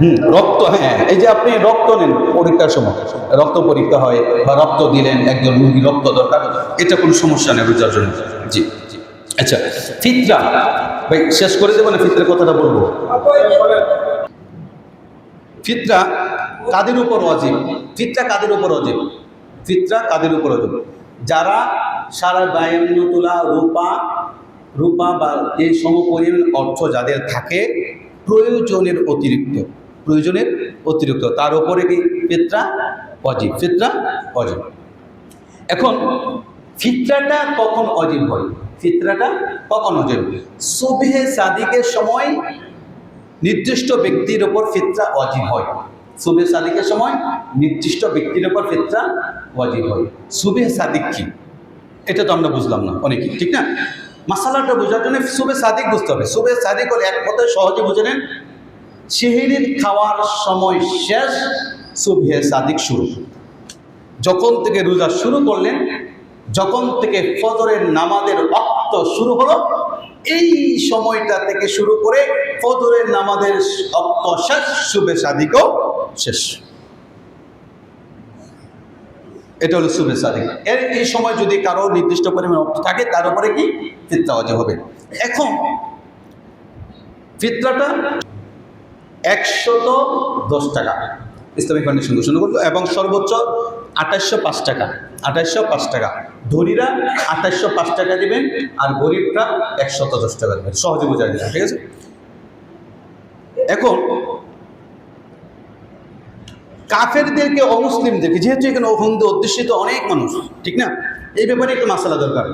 হুম, রক্ত হ্যাঁ এই যে আপনি রক্ত নেন পরীক্ষার সময়, রক্ত পরীক্ষা হয় বা রক্ত দিলেন একজন রুগী, রক্ত দরকার, এটা কোনো সমস্যা নেই রোজার জন্য। জি আচ্ছা ফিতরা, ভাই, শেষ করে দেবো না ফিতরের কথাটা বলব? ফিতরা কাদের উপর অজীব? ফিতরা কাদের উপর অজীব? ফিতরা কাদের উপর অজীব? যারা সারা বায়ান্ন তোলা রূপা রূপা বা এই সমপরিমাণ অর্থ যাদের থাকে প্রয়োজনের অতিরিক্ত প্রয়োজনের অতিরিক্ত। তার উপরে কি? ফিতরা অজীব ফিতরা অজীব। এখন, ফিতরাটা কখন অজীব হয়? ফিতরাটা কখন অজীব? সুবহে সাদিকের সময় নির্দিষ্ট ব্যক্তির ওপর ফিতরা অজীব হয়। সুবে সাদিকের সময় নির্দিষ্ট ব্যক্তির ওপর ফিতরা অজীব হয়। সুবে সাদিক কি? এটা তো আমরা বুঝলাম না অনেকে ঠিক না? মাসালাটা বোঝার জন্য সুবে সাদিক বুঝতে হবে। সুবে সাদিক হলে এক কথায় সহজে বুঝে নেন সেহেরির খাওয়ার সময় শেষ সুবে সাদিক শুরু। যখন থেকে রোজা শুরু করলেন, যখন থেকে ফজরের নামাজের অক্ত শুরু হলো, এই সময়টা থেকে শুরু করে ফজরের নামাজের অক্ত শেষ, শুভে সাদিকও শেষ। এটা হলো শুভে সাদিক। এর এই সময় যদি কারও নির্দিষ্ট পরিমাণ অর্থ থাকে, তার উপরে কি? ফিতরা অজে হবে। এখন ফিতরাটা একশত দশ টাকা। ইসলামিক ফাউন্ডেশন ঘোষণা করল, এবং সর্বোচ্চ আঠাশশো পাঁচ টাকা। আঠাশশো পাঁচ টাকা। ধনীরা আঠাশশো পাঁচ টাকা দেবেন, আর গরিবরা একশত দশ টাকা দেবেন। সহজে বোঝা দিবেন ঠিক আছে? এখন কাফেরদেরকে অমুসলিমদেরকে যেহেতু এখানে হিন্দু অধ্যুষিত অনেক মানুষ, ঠিক না? এই ব্যাপারে একটু মাসালা দরকার।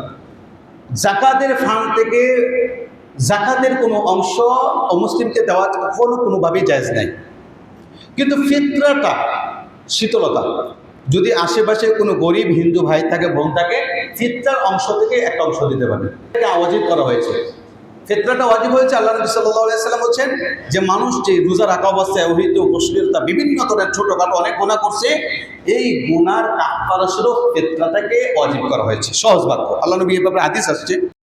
জাকাতের ফান্ড থেকে জাকাতের কোনো অংশ অমুসলিমকে দেওয়া কোনো কোনোভাবেই জায়জ নাই। কিন্তু ফিতরাটা, শীতলতা, যদি আশেপাশে কোনো গরিব হিন্দু ভাই থাকে, বোন থাকে, ফিতরার অংশ থেকে একটা অংশ দিতে পারে। এটা অজিব করা হয়েছে। ফিতরাটা ওয়াজিব হয়েছে, আল্লাহ নবী সাল্লাহ সাল্লাম বলছেন যে মানুষ যে রোজা রাখা অবস্থায় অহিত অশ্লীলতা, বিভিন্ন ধরনের ছোটোখাটো অনেক গোনা করছে, এই গুনার কাপড় স্বরূপ ফেতনাটাকে অজিব করা হয়েছে। সহজ বাক্য। আল্লাহ নবী এ ব্যাপারে আদিস আসছে।